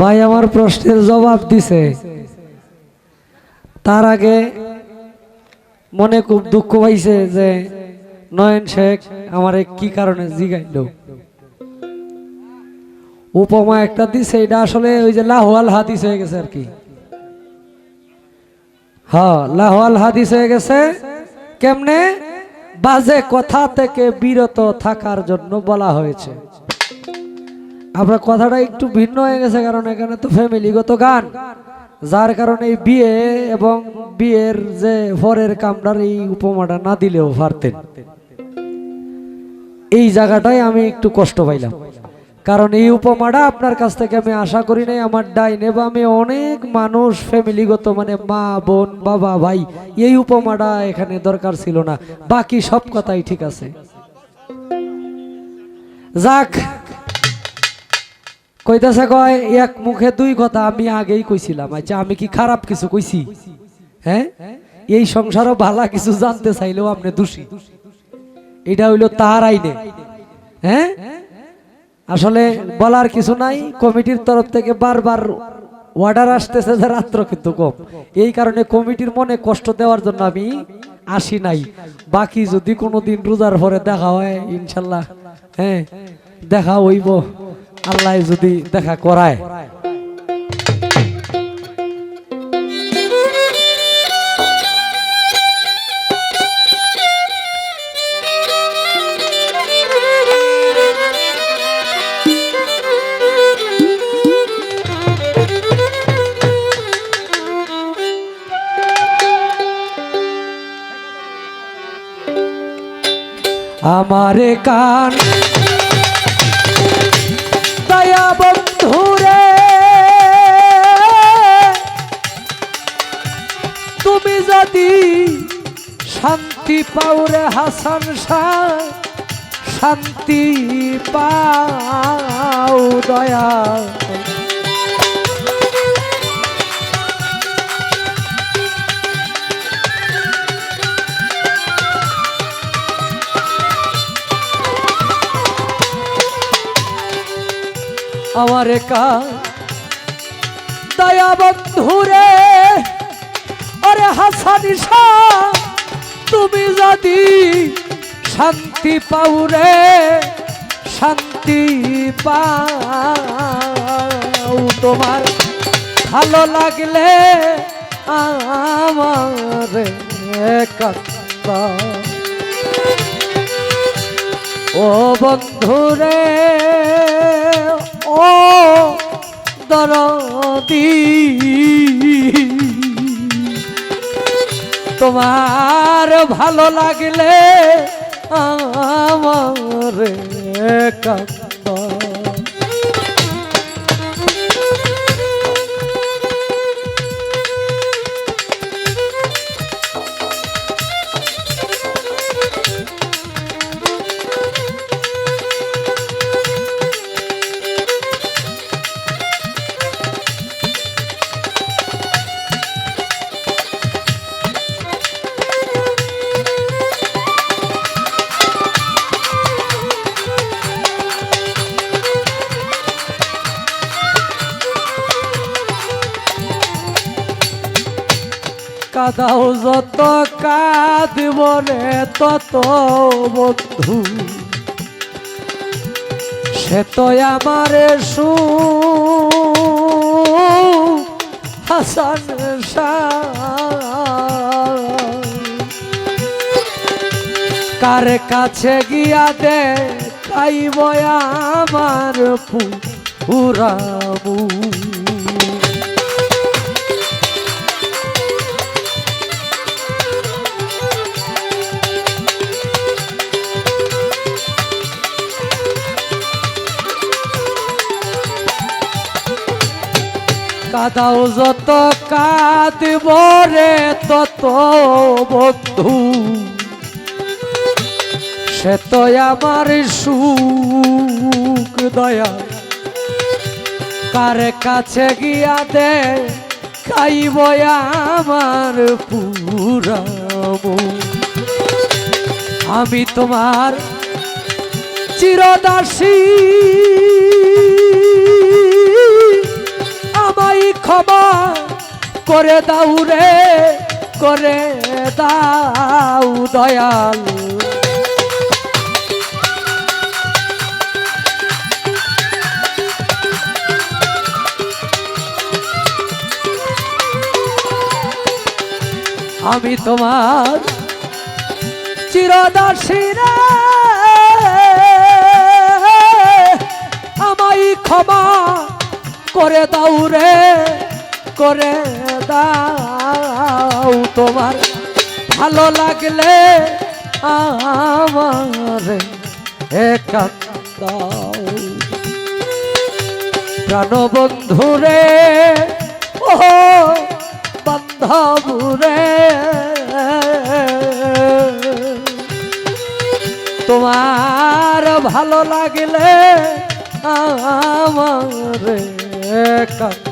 ভাই আমার প্রশ্নের জবাব দিছে। তার আগে মনে খুব দুঃখ পাইছে যে নয়ন শেখ আমারে কি কারণে জিগাইল। উপমা একটা দিছে, এটা আসলে ওই যে লাহওয়াল হাদিস হয়ে গেছে আর কি। হ্যাঁ হাদিস হয়ে গেছে। কেমনে? বাজে কথা থেকে বিরত থাকার জন্য বলা হয়েছে। আমরা কথাটা একটু ভিন্ন হয়ে গেছে, কারণ এখানে তো ফ্যামিলিগত গান। যার কারণে বিয়ে এবং বিয়ের যে পরের কামটার এই উপমাটা না দিলেও পারতেন। এই জায়গাটাই আমি একটু কষ্ট পাইলাম। কারণ এই উপমাটা আপনার কাছ থেকে আমি আশা করি নাই, আমার ডাইনে বা আমি অনেক মানুষ ফ্যামিলিগত মানে মা, বোন, বাবা, ভাই, এই উপমাটা এখানে দরকার ছিল না। বাকি সব কথাই ঠিক আছে। যাক কইতাছে কয়, এক মুখে দুই কথা আমি আগেই কইছিলাম। আচ্ছা আমি কি খারাপ কিছু কইছি? হ্যাঁ? এই সংসারও ভালা কিছু জানতে চাইলেও আপনি দোষী। এটা হইল তার আইনে। হ্যাঁ? আসলে বলার কিছু নাই, কমিটির তরফ থেকে বারবার অর্ডার আসতেছে যে রাত্র কিন্তু কম। এই কারণে কমিটির মনে কষ্ট দেওয়ার জন্য আমি আসি নাই। বাকি যদি কোনোদিন রোজার পরে দেখা হয়, ইনশাল্লাহ হ্যাঁ দেখা হইব। আল্লাহ যদি দেখা করায়। আমারে কান যদি শান্তি পাওরে হাসান শাহ শান্তি পাও দয়া। আমার একা দয়া বন্ধুরে আরে শাহ, তুমি যদি শান্তি পাউরে শান্তি পাও। তোমার ভালো লাগলে আমার ও বন্ধুরে ও দরদি। তোমার ভালো লাগলে আমার কাদাও যত কাঁদব রে তত বন্ধু সে তো আমার সু হাসান। কার কাছে গিয়া দে খাইব আমার পুরাবু কাদাও যত কাঁদব রে তত বন্ধু। সে তো আমার সুখ দয়া। কার কাছে গিয়া দে খাইব আমার পুরাব আমি তোমার চিরদাসী ক্ষমা করে দাও রে করে দাও দয়াল। আমি তোমার চিরদাসী রে আমায় ক্ষমা করে দাও রে, করে দাও তোমার। ভালো লাগলে আমার একান্দাও প্রাণবন্ধুরে ও বান্ধবুরে তোমার ভালো লাগলে আমার কান্দ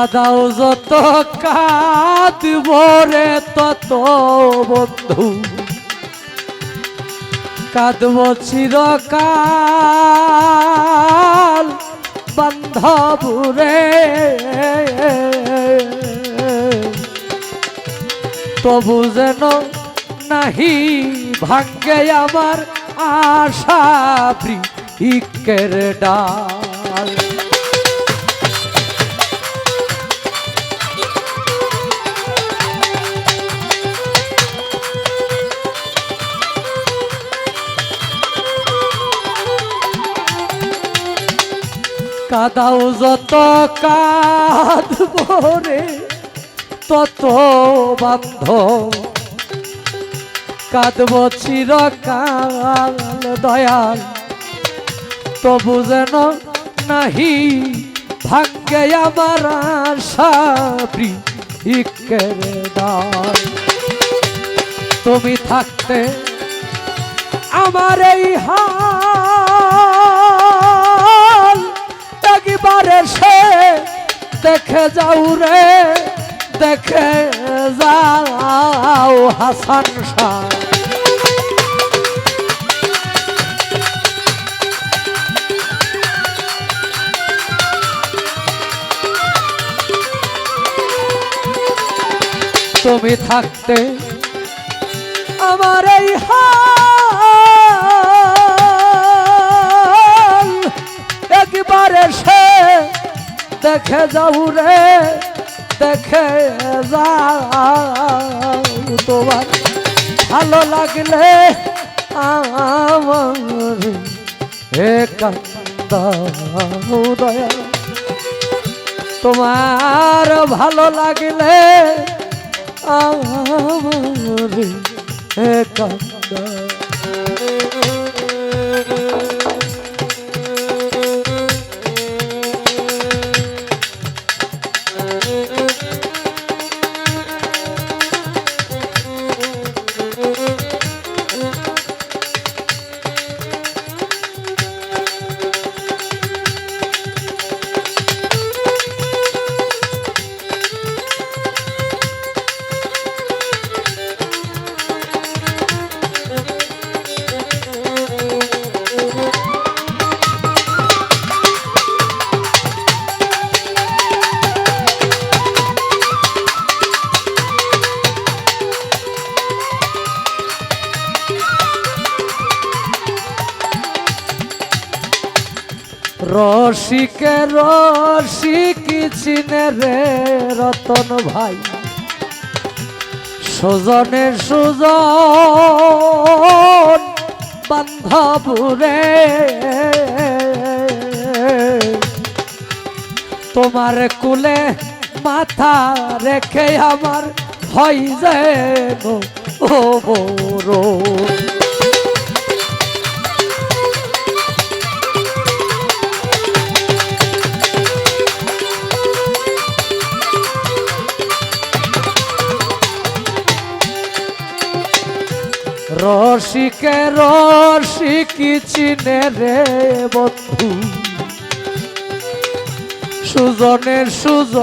কাদাও যত কাঁদব রে তত বন্ধু। কাঁদব চিরকাল বান্ধব তবু যেন নাহি ভাঙ্গে আমার আশা ইকের ডাল। কাদাও যত কাঁদব রে, তত বান্ধ। কাঁদব চিরকাল দয়াল, তবু যেন নাহি ভাগ্যে আমার দাল। তুমি থাকতে আমার এই হাল একবারে সে দেখে যাও রে দেখে যাও হাসান শাহ। তুমি থাকতে আমার এই হাল দেখে যাও রে, দেখে যাও তোমার। ভালো লাগলে আমার দয়া তোমার ভালো লাগলে আমার একান্তা রসিকে রসিক চিনে রে রতন ভাই। সুজনের সুজন বান্ধবুরে। তোমার কুলে মাথা রেখে আমার হয় যেন ও বড়। রসিকে রসিকি চিনে রে বন্ধু? সুজনের সুজ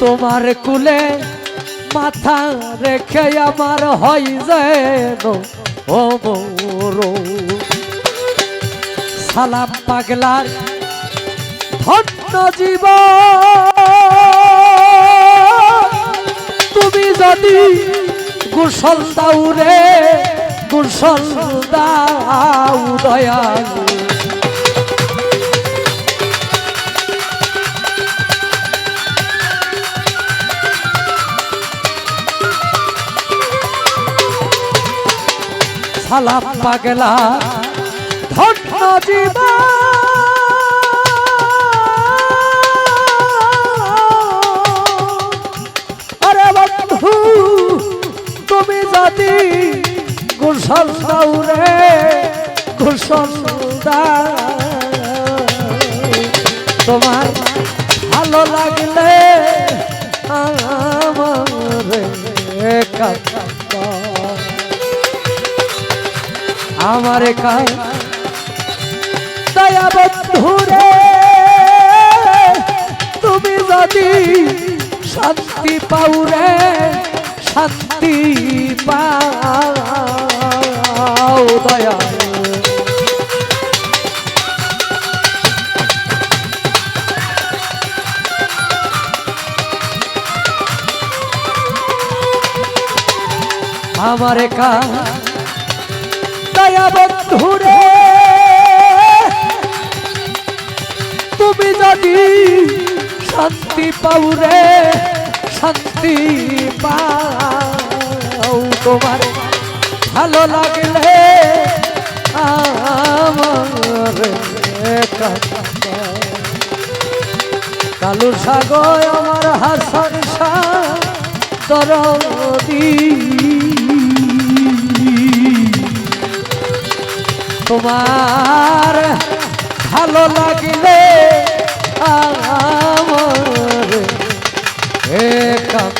তোমার কুলে মাথা রেখে আমার হয় যেন সালাম পাগলার ধন্য জীবন। তুমি যদি গুসল দাও রে গুসল দাও দয়াল। সালাম পাগলা ধন্য জীবন। গোসল দাও রে তোমার ভালো লাগলে আমার কাই দয়া তুমি যদি শান্তি পাউরে শান্তি পাও। দয়া। আমার কা দয়া বন্ধুরে তুমি যদি শান্তি পাউরে শান্তি পাও তোমার। ভালো লাগলে আমার কালু সাগর আমার হাসন দরদি। তোমার ভালো লাগলে আমার এ কাম